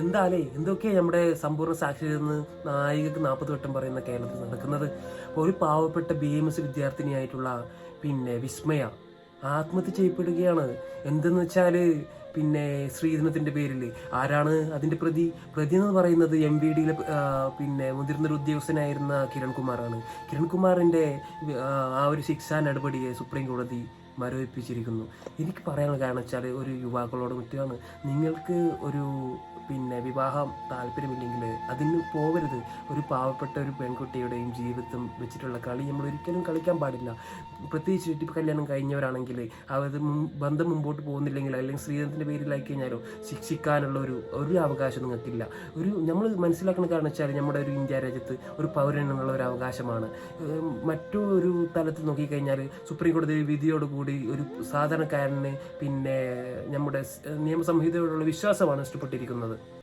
എന്താലേ എന്തൊക്കെയാണ് നമ്മുടെ സമ്പൂർണ സാക്ഷരതെന്ന് നായികക്ക് നാൽപ്പത് വട്ടം പറയുന്ന കേരളത്തിൽ നടക്കുന്നത്? ഒരു പാവപ്പെട്ട ബി എം എസ് വിദ്യാർത്ഥിനിയായിട്ടുള്ള പിന്നെ വിസ്മയ ആത്മഹത്യ ചെയ്യപ്പെടുകയാണ്. എന്തെന്ന് വെച്ചാൽ പിന്നെ സ്ത്രീധനത്തിന്റെ പേരിൽ ആരാണ് അതിന്റെ പ്രതി? പ്രതി എന്ന് പറയുന്നത് എം വി ഡിയിലെ പിന്നെ മുതിർന്നൊരു ഉദ്യോഗസ്ഥനായിരുന്ന കിരൺകുമാറാണ് കിരൺകുമാറിന്റെ ആ, ഒരു ശിക്ഷാ നടപടിയെ സുപ്രീം കോടതി മരവിപ്പിച്ചിരിക്കുന്നു. എനിക്ക് പറയാനുള്ള കാരണം വെച്ചാൽ ഒരു യുവാക്കളോട് മറ്റാണ് നിങ്ങൾക്ക് ഒരു പിന്നെ വിവാഹം താല്പര്യമില്ലെങ്കിൽ അതിന് പോകരുത്. ഒരു പാവപ്പെട്ട ഒരു പെൺകുട്ടിയുടെയും ജീവിതം വെച്ചിട്ടുള്ള കളി നമ്മൾ ഒരിക്കലും കളിക്കാൻ പാടില്ല. പ്രത്യേകിച്ച് ഇപ്പം കല്യാണം കഴിഞ്ഞവരാണെങ്കിൽ അവർ ബന്ധം മുമ്പോട്ട് പോകുന്നില്ലെങ്കിൽ അല്ലെങ്കിൽ സ്ത്രീധനത്തിന്റെ പേരിലായി കഴിഞ്ഞാലോ? ശിക്ഷിക്കാനുള്ള ഒരു ഒരു അവകാശം നിങ്ങൾക്കില്ല. ഒരു നമ്മൾ മനസ്സിലാക്കുന്ന കാരണം വെച്ചാൽ നമ്മുടെ ഒരു ഇന്ത്യ രാജ്യത്ത് ഒരു പൗരൻ എന്നുള്ള ഒരു അവകാശമാണ്. മറ്റു മറ്റൊരു തലത്തിൽ നോക്കിക്കഴിഞ്ഞാൽ സുപ്രീം കോടതി വിധിയോടുകൂടി ഒരു സാധാരണക്കാരന് പിന്നെ നമ്മുടെ നിയമസംഹിതയോടുള്ള വിശ്വാസമാണ് നഷ്ടപ്പെട്ടിരിക്കുന്നത്.